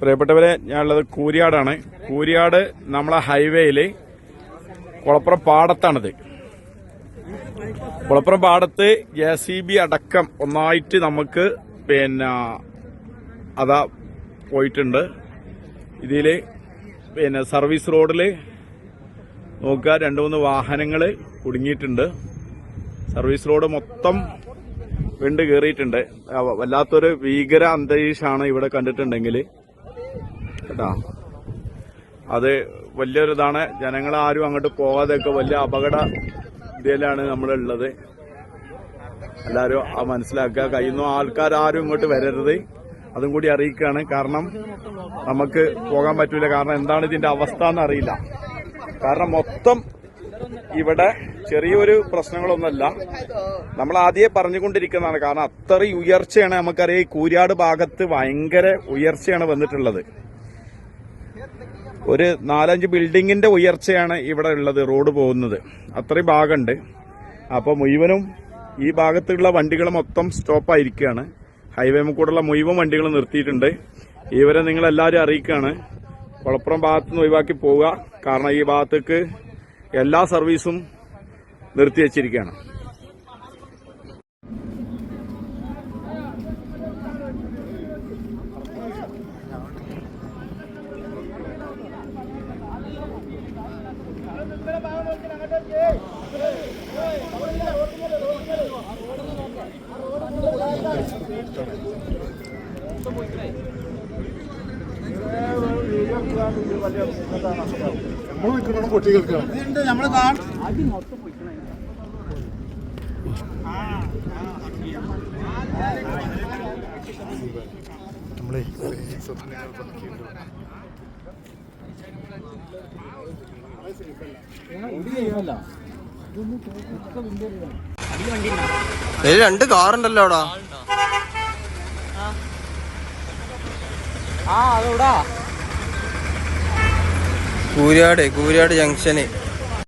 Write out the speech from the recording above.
പ്രിയപ്പെട്ടവരെ ഞാനുള്ളത് കൂരിയാടാണ്. കൂരിയാട് നമ്മളെ ഹൈവേയിൽ കുളപ്പുറം പാടത്താണിത്. കുളപ്പുറം പാടത്ത് ജെ സി ബി അടക്കം ഒന്നായിട്ട് നമുക്ക് പിന്നെ അതാ പോയിട്ടുണ്ട്. ഇതിൽ പിന്നെ സർവീസ് റോഡിൽ നോക്കുക രണ്ട് മൂന്ന് വാഹനങ്ങൾ കുടുങ്ങിയിട്ടുണ്ട്. സർവീസ് റോഡ് മൊത്തം വിണ്ട് കയറിയിട്ടുണ്ട്. വല്ലാത്തൊരു ഭീകര അന്തരീക്ഷമാണ് ഇവിടെ കണ്ടിട്ടുണ്ടെങ്കിൽ കേട്ടാ. അത് വലിയൊരിതാണ്. ജനങ്ങൾ ആരും അങ്ങോട്ട് പോകാതെയൊക്കെ വലിയ അപകട ഇതിലാണ് നമ്മളുള്ളത്. എല്ലാവരും ആ മനസ്സിലാക്കുക. കഴിയുന്ന ആൾക്കാർ ആരും ഇങ്ങോട്ട് വരരുത്. അതും കൂടി അറിയിക്കുകയാണ്. കാരണം നമുക്ക് പോകാൻ പറ്റൂല. കാരണം എന്താണ് ഇതിന്റെ അവസ്ഥ എന്ന് അറിയില്ല. കാരണം മൊത്തം ഇവിടെ ചെറിയൊരു പ്രശ്നങ്ങളൊന്നുമല്ല. നമ്മൾ ആദ്യേ പറഞ്ഞുകൊണ്ടിരിക്കുന്നതാണ്. കാരണം അത്രയും ഉയർച്ചയാണ് നമുക്കറിയാം. ഈ കൂരിയാട് ഭാഗത്ത് ഭയങ്കര ഉയർച്ചയാണ് വന്നിട്ടുള്ളത്. ഒരു നാലഞ്ച് ബിൽഡിങ്ങിന്റെ ഉയർച്ചയാണ് ഇവിടെ ഉള്ളത് റോഡ് പോകുന്നത്. അത്രയും ഭാഗമുണ്ട്. അപ്പോൾ മുഴുവനും ഈ ഭാഗത്തുള്ള വണ്ടികൾ മൊത്തം സ്റ്റോപ്പ് ആയിരിക്കുകയാണ്. ഹൈവേ കൂടെയുള്ള മുഴുവൻ വണ്ടികൾ നിർത്തിയിട്ടുണ്ട്. ഇവരെ നിങ്ങൾ എല്ലാവരും അറിയിക്കുകയാണ്. കുളപ്പുറം ഭാഗത്ത് നിന്ന് ഒഴിവാക്കി പോവുക. കാരണം ഈ ഭാഗത്തേക്ക് എല്ലാ സർവീസും നിർത്തി വച്ചിരിക്കുകയാണ് നമ്മൾ നിൽക്കണം കുട്ടികൾക്ക് നമ്മളെ ഇതിൽ രണ്ട് കാറുണ്ടല്ലോ അവിടെ. കൂരാട് കൂരിയാട് ജംഗ്ഷന്.